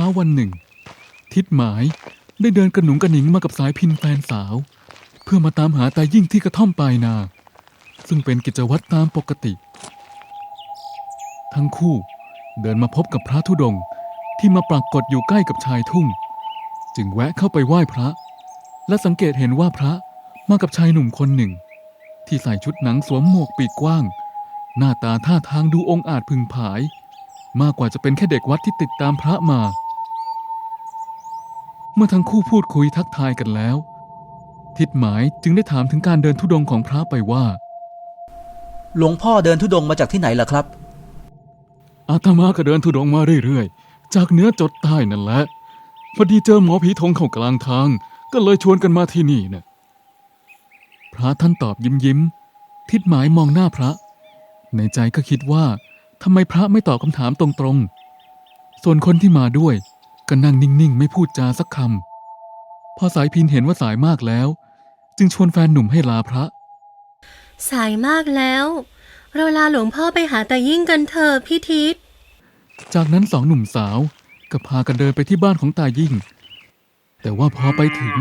ช้าวันหนึ่ง ทิดหมายได้เดินกระหนุงกระหนิงมากับสายพินแฟนสาว เพื่อมาตามหาตายิ่งที่กระท่อมปลายนา ซึ่งเป็นกิจวัตรตามปกติ ทั้งคู่เดินมาพบกับพระธุดงค์ที่มาปรากฏอยู่ใกล้กับชายทุ่ง จึงแวะเข้าไปไหว้พระ และสังเกตเห็นว่าพระมากับชายหนุ่มคนหนึ่ง ที่ใส่ชุดหนังสวมหมวกปีกกว้าง หน้าตาท่าทางดูองอาจพึงผาย มากกว่าจะเป็นแค่เด็กวัดที่ติดตามพระมา เมื่อทั้งคู่พูดคุยทักทายกันแล้ว ทิดหมายจึงได้ถามถึงการเดินธุดงค์ของพระไปว่า หลวงพ่อเดินทุดงค์มาจากที่ไหนล่ะครับ อาตมาก็เดินธุดงค์มาเรื่อยๆ จากเหนื้อจดใต้นั่นแหละ พอดีเจอหมอผีทงเข้ากลางทาง ก็เลยชวนกันมาที่นี่นะพระท่านตอบยิ้มยิ้มๆทิดหมายมองหน้าพระ ในใจก็คิดว่าทำไมพระไม่ตอบคำถามตรงๆ ส่วนคนที่มาด้วย ก็นั่งนิ่งๆ ไม่พูดจาสักคำพอสายพินเห็นว่าสายมากแล้ว จึงชวนแฟนหนุ่มให้ลาพระ สายมากแล้ว เราลาหลวงพ่อไปหาตายิ่งกันเถอะพี่ทิศจากนั้นสองหนุ่มสาวก็พากันเดินไปที่บ้านของตายิ่ง แต่ว่าพอไปถึง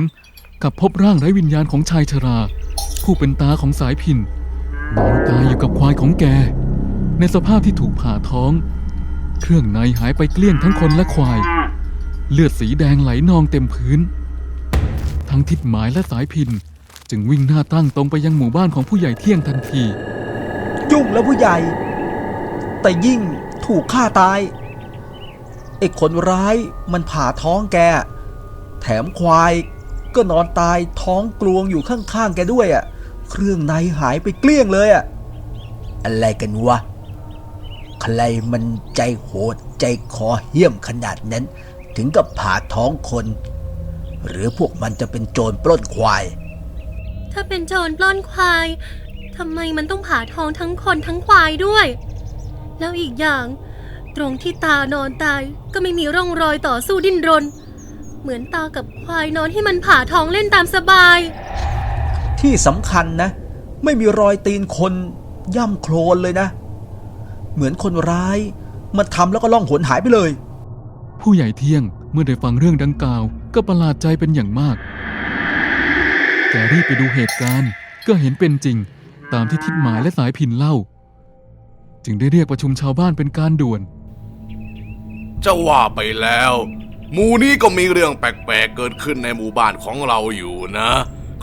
กลับพบร่างไร้วิญญาณของชายชรา ผู้เป็นตาของสายพินนอนตายอยู่กับควายของแก ในสภาพที่ถูกผ่าท้อง เครื่องในหายไปเกลี้ยงทั้งคนและควาย เลือดสีแดงไหลนองเต็มพื้น ทั้งทิดหมายและสายพิน จึงวิ่งหน้าตั้งตรงไปยังหมู่บ้านของผู้ใหญ่เที่ยงทันที ยุ่งแล้วผู้ใหญ่ แต่ยิ่งถูกฆ่าตายไอ้คนร้ายมันผ่าท้องแก แถมควายก็นอนตายท้องกลวงอยู่ข้างๆแกด้วยอะ เครื่องในหายไปเกลี้ยงเลยอะ อะไรกันวะ ใครมันใจโหดใจคอเหี้ยมขนาดนั้น ถึงกับผ่าท้องคน หรือพวกมันจะเป็นโจรปล้นควาย ถ้าเป็นโจรปล้นควายทำไมมันต้องผ่าทองทั้งคนทั้งควายด้วย แล้วอีกอย่าง ตรงที่ตานอนตายก็ไม่มีร่องรอยต่อสู้ดิ้นรน เหมือนตากับควายนอนที่มันผ่าทองเล่นตามสบาย ที่สำคัญนะ ไม่มีรอยตีนคนย่ำโคลนเลยนะ เหมือนคนร้าย มันทำแล้วก็ล่องหนหายไปเลย ผู้ใหญ่เที่ยงเมื่อได้ฟังเรื่องดังกล่าว ก็ประหลาดใจเป็นอย่างมาก แกรีบไปดูเหตุการณ์ ก็เห็นเป็นจริง ตามที่ทิดหมายและสายพินเล่า จึงได้เรียกประชุมชาวบ้านเป็นการด่วน จะว่าไปแล้ว หมู่นี้ก็มีเรื่องแปลกๆเกิดขึ้นในหมู่บ้านของเราอยู่นะ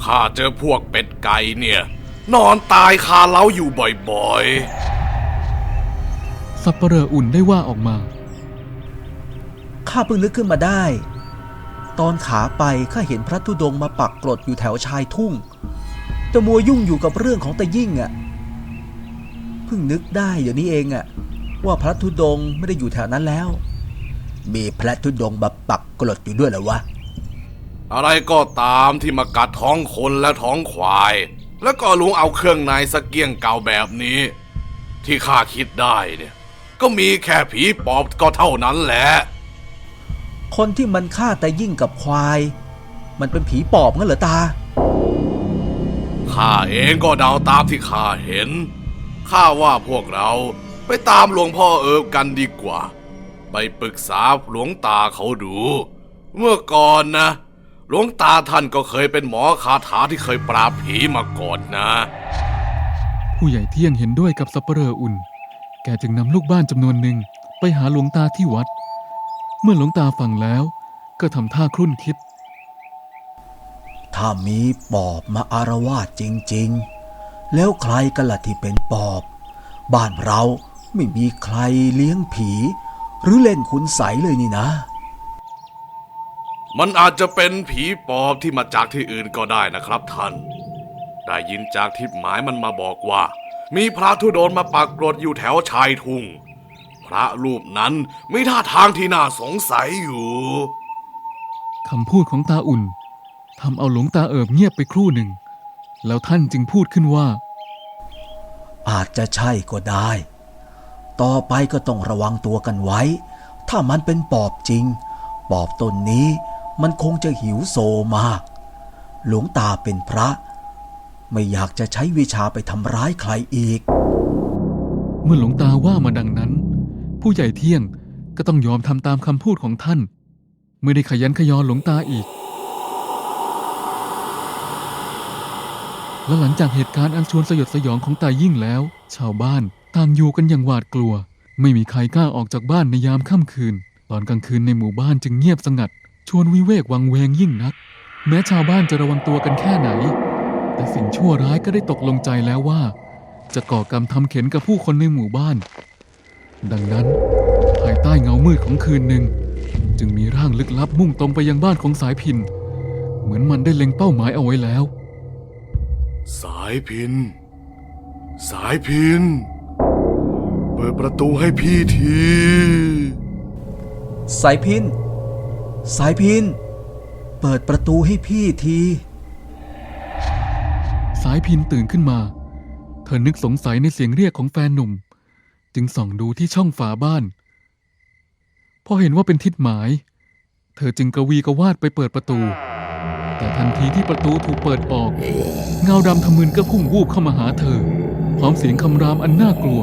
ข้าเจอพวกเป็ดไก่เนี่ย นอนตายคาเล้าอยู่บ่อยสับปะเหร่ออุ่นได้ว่าออกมา ข้าเพิ่งนึกขึ้นมาได้ ตอนขาไปข้าเห็นพระธุดงค์มาปักกรดอยู่แถวชายทุ่ง แต่มัวยุ่งอยู่กับเรื่องของตะยิ่งอะ่ะ เพิ่งนึกได้เดี๋ยวนี้เองอะ่ะ ว่าพระธุดงค์ไม่ได้อยู่แถวนั้นแล้ว มีพระธุดงค์มาปักกรดอยู่ด้วยเหรอวะ อะไรก็ตามที่มากัดท้องคนและท้องควาย แล้วก็ลุงเอาเครื่องในสเกียงเก่าแบบนี้ ที่ข้าคิดได้เนี่ย ก็มีแค่ผีปอบก็เท่านั้นแหละ คนที่มันฆ่าตะยิ่งกับควาย มันเป็นผีปอบงั้นเหรอตา ข้าเองก็เดาตามที่ข้าเห็น ข้าว่าพวกเราไปตามหลวงพ่อเอิบกันดีกว่า ไปปรึกษาหลวงตาเขาดู เมื่อก่อนนะ หลวงตาท่านก็เคยเป็นหมอคาถาที่เคยปราบผีมาก่อนนะ ผู้ใหญ่เที่ยงเห็นด้วยกับสับปะเหร่ออุ่น แกจึงนำลูกบ้านจำนวนหนึ่งไปหาหลวงตาที่วัด เมื่อหลวงตาฟังแล้ว ก็ทำท่าครุ่นคิด ถ้ามีปอบมาอารวาสจริง ๆ แล้วใครกันล่ะที่เป็นปอบ บ้านเราไม่มีใครเลี้ยงผี หรือเล่นคุณใสยเลยนี่นะ มันอาจจะเป็นผีปอบที่มาจากที่อื่นก็ได้นะครับท่าน ได้ยินจากทิพย์หมายมันมาบอกว่า มีพระธุดงค์มาปรากฏอยู่แถวชายทุ่ง พระรูปนั้นมีท่าทางที่น่าสงสัยอยู่คำพูดของตาอุ่นทำเอาหลวงตาเอิบเงียบไปครู่หนึ่ง แล้วท่านจึงพูดขึ้นว่า อาจจะใช่ก็ได้ ต่อไปก็ต้องระวังตัวกันไว้ ถ้ามันเป็นปอบจริง ปอบตนนี้มันคงจะหิวโซมาก หลวงตาเป็นพระ ไม่อยากจะใช้วิชาไปทำร้ายใครอีก เมื่อหลวงตาว่ามาดังนั้น ผู้ใหญ่เที่ยงก็ต้องยอมทำตามคำพูดของท่าน ไม่ได้ขยันขยอนหลวงตาอีก และหลังจากเหตุการณ์อันชวนสยดสยองของตายิ่งแล้ว ชาวบ้านต่างอยู่กันอย่างหวาดกลัว ไม่มีใครกล้าออกจากบ้านในยามค่ำคืน ตอนกลางคืนในหมู่บ้านจึงเงียบสงัด ชวนวิเวกวังเวงยิ่งนัก แม้ชาวบ้านจะระวังตัวกันแค่ไหน แต่สิ่งชั่วร้ายก็ได้ตกลงใจแล้วว่า จะก่อกรรมทำเข็นกับผู้คนในหมู่บ้าน ดังนั้น ภายใต้เงามืดของคืนหนึ่ง จึงมีร่างลึกลับมุ่งตรงไปยังบ้านของสายพิน เหมือนมันได้เล็งเป้าหมายเอาไว้แล้ว สายพิน สายพิน เปิดประตูให้พี่ที สายพิน สายพิน เปิดประตูให้พี่ที สายพินตื่นขึ้นมา เธอนึกสงสัยในเสียงเรียกของแฟนหนุ่ม จึงส่องดูที่ช่องฝาบ้าน พอเห็นว่าเป็นทิศหมาย เธอจึงกระวีกระวาดไปเปิดประตู แต่ทันทีที่ประตูถูกเปิดออก เงาดำทะมึนก็พุ่งวูบเข้ามาหาเธอ พร้อมเสียงคำรามอันน่ากลัว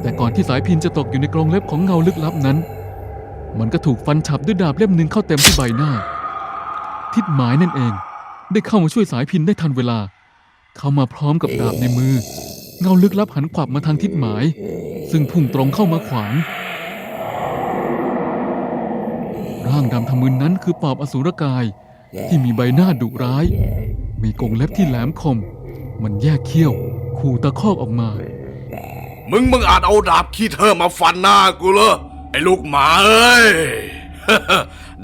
แต่ก่อนที่สายพินจะตกอยู่ในกรงเล็บของเงาลึกลับนั้น มันก็ถูกฟันฉับด้วยดาบเล่มหนึ่งเข้าเต็มที่ใบหน้า ทิศหมายนั่นเองได้เข้ามาช่วยสายพินได้ทันเวลา เข้ามาพร้อมกับดาบในมือ เงาลึกลับหันขวับมาทางทิศหมาย ซึ่งพุ่งตรงเข้ามาขวาง ร่างดำทะมึนนั้นคือปอบอสูรกาย ที่มีใบหน้าดุร้าย มีกรงเล็บที่แหลมคม มันแยกเขี้ยว ขู่ตะคอกออกมา มึงมึงอาจเอาดาบขี้เธอมาฟันหน้ากูเหรอไอ้ลูกหมาเอ้ย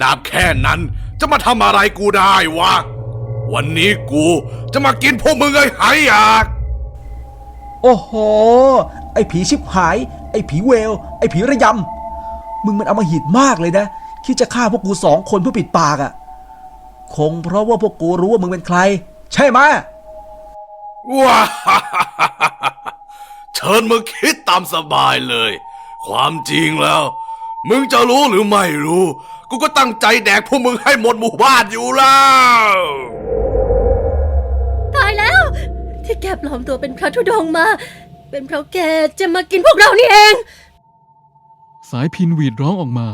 ดาบแค่นั้นจะมาทำอะไรกูได้วะ วันนี้กูจะมากินพวกมึงไอ้หายอยาก โอ้โห ไอ้ผีชิบหาย ไอ้ผีเวล ไอ้ผีระยำ มึงมันเอามาหิดมากเลยนะ คิดจะฆ่าพวกกูสองคนเพื่อปิดปากอะ่ะ คงเพราะว่าพวกกูรู้ว่ามึงเป็นใคร ใช่ไหมว้าเชิญมึงคิดตามสบายเลย ความจริงแล้ว มึงจะรู้หรือไม่รู้ กูก็ตั้งใจแดกพวกมึงให้หมดหมู่บ้านอยู่แล้ว แกปลอมตัวเป็นพระธุดงค์มา เป็นเพราะแกจะมากินพวกเรานี่เอง สายพินหวีดร้องออกมา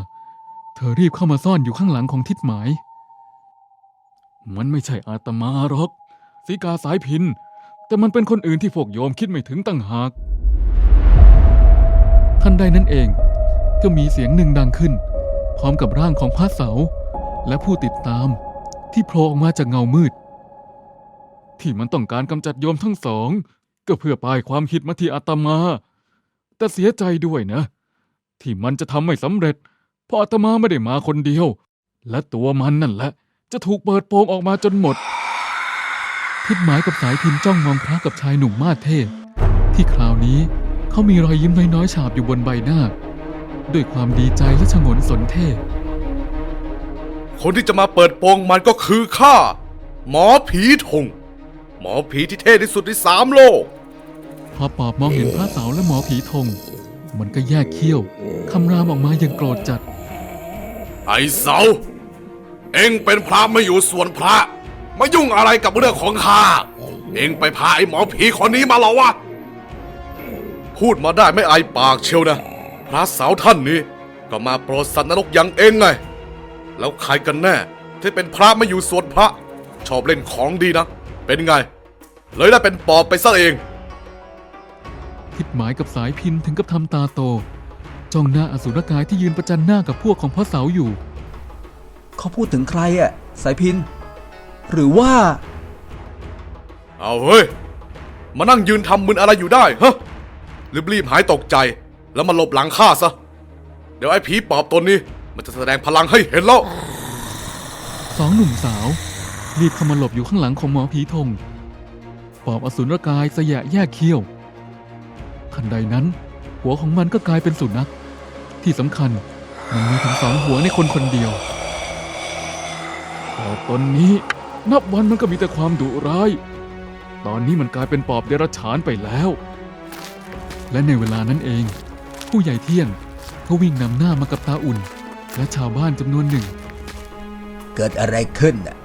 เธอรีบเข้ามาซ่อนอยู่ข้างหลังของทิศหมาย มันไม่ใช่อาตมาหรอกสีกาสายพิน แต่มันเป็นคนอื่นที่พวกโยมคิดไม่ถึงตั้งหาก ทันใดนั้นเอง ก็มีเสียงหนึ่งดังขึ้น พร้อมกับร่างของพระเสา และผู้ติดตามที่โผล่ออกมาจากเงามืด ที่มันต้องการกำจัดโยมทั้งสอง ก็เพื่อปลายความคิดมาที่อาตมา แต่เสียใจด้วยนะ ที่มันจะทำไม่สำเร็จ เพราะอาตมาไม่ได้มาคนเดียว และตัวมันนั่นแหละ จะถูกเปิดโปงออกมาจนหมด ทิดหมายกับสายพินจ้องมองพระกับชายหนุ่มมาสเทพที่คราวนี้เขามีรอยยิ้มน้อยๆฉาบอยู่บนใบหน้า ด้วยความดีใจและฉงนสนเทคนที่จะมาเปิดโปงมันก็คือข้าหมอผีทง หมอผีที่เท่ที่สุดในสามโลก พอปอบมองเห็นพระเสาและหมอผีธงมันก็แยกเขี้ยวคำรามออกมาอย่างโกรธจัด ไอ้เสา เอ็งเป็นพระไม่อยู่ส่วนพระ มายุ่งอะไรกับเรื่องของข้า เอ็งไปพาไอ้หมอผีคนนี้มาเหรอวะ พูดมาได้ไม่อายปากเชียวนะ พระเสาท่านนี้ก็มาโปรดสัตว์นรกอย่างเองไง แล้วใครกันแน่ที่เป็นพระไม่อยู่ส่วนพระ ชอบเล่นของดีนะ เป็นไง เลยได้เป็นปอบไปซะเอง ทิดหมายกับสายพินถึงกับทำตาโต จ้องหน้าอสุรกายที่ยืนประจันหน้ากับพวกของพระเสาอยู่ เขาพูดถึงใครอะ่ะ สายพิน หรือว่า เอาเฮ้ย มานั่งยืนทำมึนอะไรอยู่ได้ฮะรีบๆหายตกใจ แล้วมาหลบหลังข้าซะ เดี๋ยวไอ้ผีปอบตนนี้ มันจะแสดงพลังให้เห็นแล้ว สองหนุ่มสาว รีบเข้ามาหลบอยู่ข้างหลังของหมอผีธงปอบอสุรกายสยะแยกเขี้ยว ทันใดนั้น หัวของมันก็กลายเป็นสุนัข ที่สำคัญมันมีถึงสองหัวในคนคนเดียวปอบตนนี้นับวันมันก็มีแต่ความดุร้าย ตอนนี้มันกลายเป็นปอบเดรัจฉานไปแล้ว และในเวลานั้นเอง ผู้ใหญ่เที่ยงก็วิ่งนำหน้ามากับตาอุ่น และชาวบ้านจำนวนหนึ่ง เกิดอะไรขึ้นอะ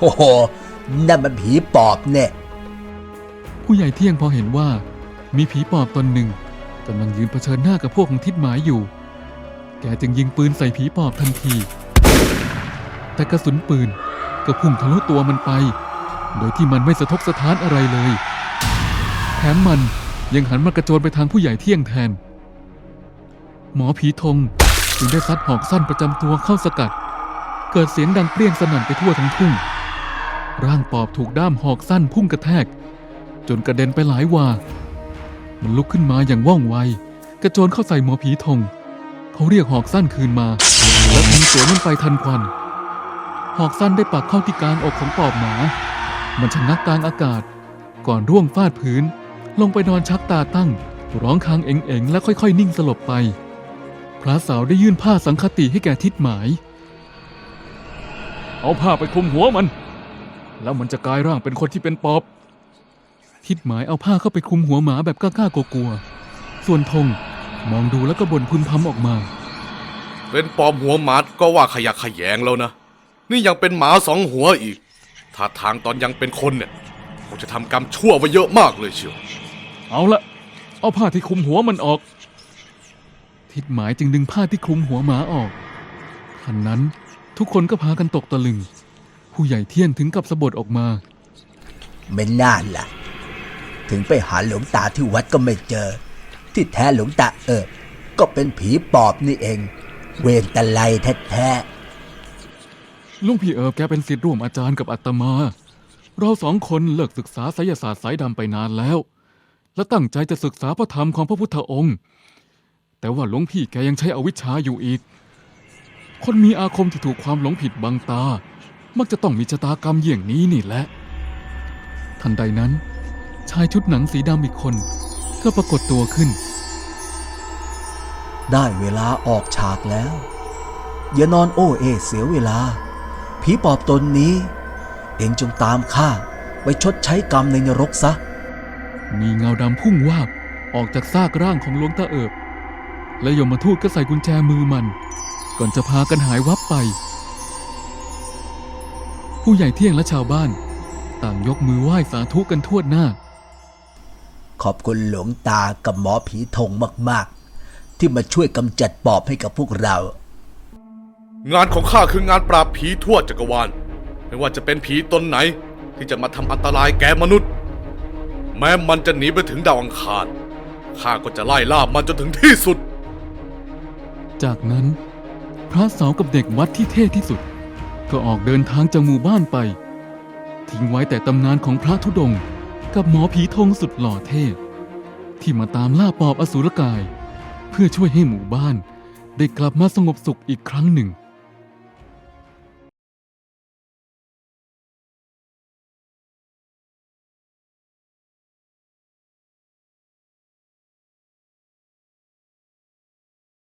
โอ้โหนั่นมันผีปอบเนี่ยผู้ใหญ่เที่ยงพอเห็นว่า มีผีปอบตนหนึ่งกำลังยืนเผชิญหน้ากับพวกของทิดหมายอยู่ แกจึงยิงปืนใส่ผีปอบทันที แต่กระสุนปืนก็พุ่งทะลุตัวมันไป โดยที่มันไม่สะทกสะท้านอะไรเลย แถมมันยังหันมากระโจนไปทางผู้ใหญ่เที่ยงแทน หมอผีธงจึงได้ซัดหอกสั้นประจำตัวเข้าสกัด เกิดเสียงดังเปรี้ยงสนั่นไปทั่วทั้งทุ่ง ร่างปอบถูกด้ามหอกสั้นพุ่งกระแทก จนกระเด็นไปหลายวา มันลุกขึ้นมาอย่างว่องไว กระโจนเข้าใส่หมอผีธงเขาเรียกหอกสั้นคืนมา และยิงสวนมันไปทันควัน หอกสั้นได้ปักเข้าที่กลางอกของปอบหมา มันชะงักกลางอากาศ ก่อนร่วงฟาดพื้น ลงไปนอนชักตาตั้ง ร้องคางเอ็งๆ และค่อยๆ นิ่งสลบไป พระสาวได้ยื่นผ้าสังคติให้แก่ทิดหมาย เอาผ้าไปคลุมหัวมัน แล้วมันจะกลายร่างเป็นคนที่เป็นปอบทิดหมายเอาผ้าเข้าไปคลุมหัวหมาแบบกล้าๆกลัวๆส่วนธงมองดูแล้วก็บ่นพึมพำออกมา เป็นปอมหัวหมาก็ว่าขยักขยงแล้วนะ นี่ยังเป็นหมาสองหัวอีกถ้าทางตอนยังเป็นคนเนี่ยคงจะทำกรรมชั่วไว้เยอะมากเลยเชียวเอาละเอาผ้าที่คลุมหัวมันออก ทิดหมายจึงดึงผ้าที่คลุมหัวหมาออกทันนั้นทุกคนก็พากันตกตะลึง ผู้ใหญ่เทียนถึงกับสะบดออกมา ไม่น่าล่ะ ถึงไปหาหลวงตาที่วัดก็ไม่เจอ ที่แท้หลวงตาเออ ก็เป็นผีปอบนี่เอง เวรตะไลแท้ลุงพี่เอิบแกเป็นศิษย์ร่วมอาจารย์กับอาตมา เราสองคนเลิกศึกษาไสยศาสตร์สายดำไปนานแล้ว และตั้งใจจะศึกษาพระธรรมของพระพุทธองค์ แต่ว่าหลวงพี่แกยังใช้อวิชชาอยู่อีก คนมีอาคมที่ถูกความหลงผิดบังตา มักจะต้องมีชะตากรรมเยี่ยงนี้นี่แหละ ทันใดนั้น ชายชุดหนังสีดำอีกคน ก็ปรากฏตัวขึ้นๆได้เวลาออกฉากแล้ว อย่านอนโอ้เอเสียเวลา ผีปอบตนนี้ เองจงตามข้าไปชดใช้กรรมในนรกซะ มีเงาดำพุ่งวาบออกจากซากร่างของหลวงตาเอิบ และยมทูตก็ใส่กุญแจมือมัน ก่อนจะพากันหายวับไป ผู้ใหญ่เที่ยงและชาวบ้าน ต่างยกมือไหว้สาธุกันทั่วหน้า ขอบคุณหลวงตากับหมอผีธงมากๆ ที่มาช่วยกำจัดปอบให้กับพวกเรา งานของข้าคืองานปราบผีทั่วจักรวาลไม่ว่าจะเป็นผีตนไหนที่จะมาทำอันตรายแก่มนุษย์ แม้มันจะหนีไปถึงดาวอังคารข้าก็จะไล่ล่ามันจนถึงที่สุด จากนั้น พระเสากับเด็กวัดที่เท่ที่สุด ก็ออกเดินทางจากหมู่บ้านไป ทิ้งไว้แต่ตำนานของพระธุดงค์กับหมอผีธงสุดหล่อเท่ที่มาตามล่าปอบอสุรกาย เพื่อช่วยให้หมู่บ้านได้กลับมาสงบสุขอีกครั้งหนึ่ง